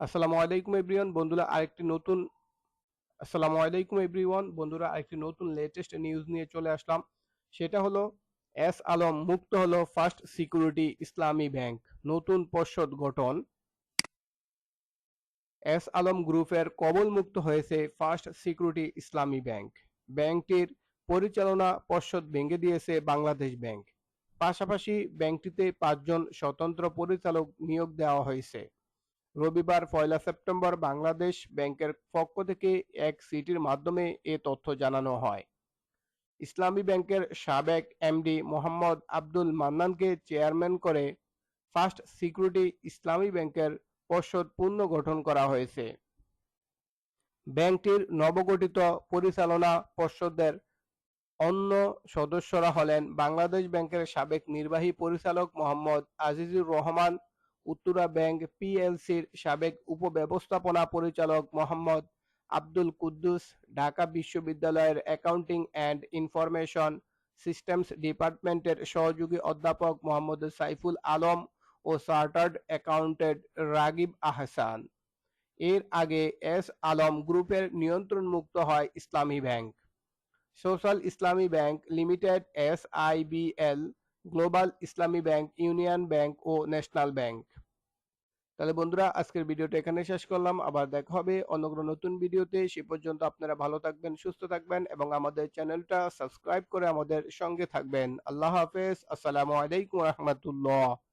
আসসালামু আলাইকুম এভরিওয়ান, বন্ধুরা আরেকটি নতুন আসসালামু আলাইকুম এভরিওয়ান, বন্ধুরা আরেকটি নতুন লেটেস্ট নিউজ নিয়ে চলে আসলাম। সেটা হলো, এস আলম মুক্ত হলো ফার্স্ট সিকিউরিটি ইসলামী ব্যাংক নতুন পর্ষদ গঠন। এস আলম গ্রুপের কবল মুক্ত হয়েছে ফার্স্ট সিকিউরিটি ইসলামী ব্যাংক ব্যাংকটির পরিচালনা পর্ষদ ভেঙে দিয়েছে বাংলাদেশ ব্যাংক পাশাপাশি ব্যাংকটিতে পাঁচজন স্বতন্ত্র পরিচালক নিয়োগ দেওয়া হয়েছে। রবিবার পয়লা সেপ্টেম্বর বাংলাদেশ ব্যাংকের পক্ষ থেকে এক সিটির মাধ্যমে এ তথ্য জানানো হয়। ইসলামী ব্যাংকের সাবেক এমডি মোহাম্মদ আব্দুল মান্নানকে চেয়ারম্যান করে ফার্স্ট সিকিউরিটি ইসলামী ব্যাংকের পর্ষদ পুনর্গঠন করা হয়েছে। ব্যাংকটির নবগঠিত পরিচালনা পর্ষদের অন্য সদস্যরা হলেন বাংলাদেশ ব্যাংকের সাবেক নির্বাহী পরিচালক মোহাম্মদ আজিজুর রহমান উত্তরা ব্যাংক পিএলসির সাবেক উপব্যবস্থাপনা পরিচালক মোহাম্মদ আব্দুল কুদ্দুস, ঢাকা বিশ্ববিদ্যালয়ের অ্যাকাউন্টিং অ্যান্ড ইনফরমেশন সিস্টেমস ডিপার্টমেন্টের সহযোগী অধ্যাপক মোহাম্মদ সাইফুল আলম ও চার্টার্ড অ্যাকাউন্টেন্ট রাগিব আহসান। এর আগে এস আলম গ্রুপের নিয়ন্ত্রণমুক্ত হয় Islami bank. Social Islami bank limited, S IBL global Islami bank, union bank ও ন্যাশনাল ব্যাংক। তাহলে বন্ধুরা, আজকের ভিডিওটা এখানে শেষ করলাম। আবার দেখা হবে অন্য নতুন ভিডিওতে। সে পর্যন্ত আপনারা ভালো থাকবেন, সুস্থ থাকবেন এবং আমাদের চ্যানেলটা সাবস্ক্রাইব করে আমাদের সঙ্গে থাকবেন। আল্লাহ হাফেজ। আসসালামু আলাইকুম রহমতুল্লাহ।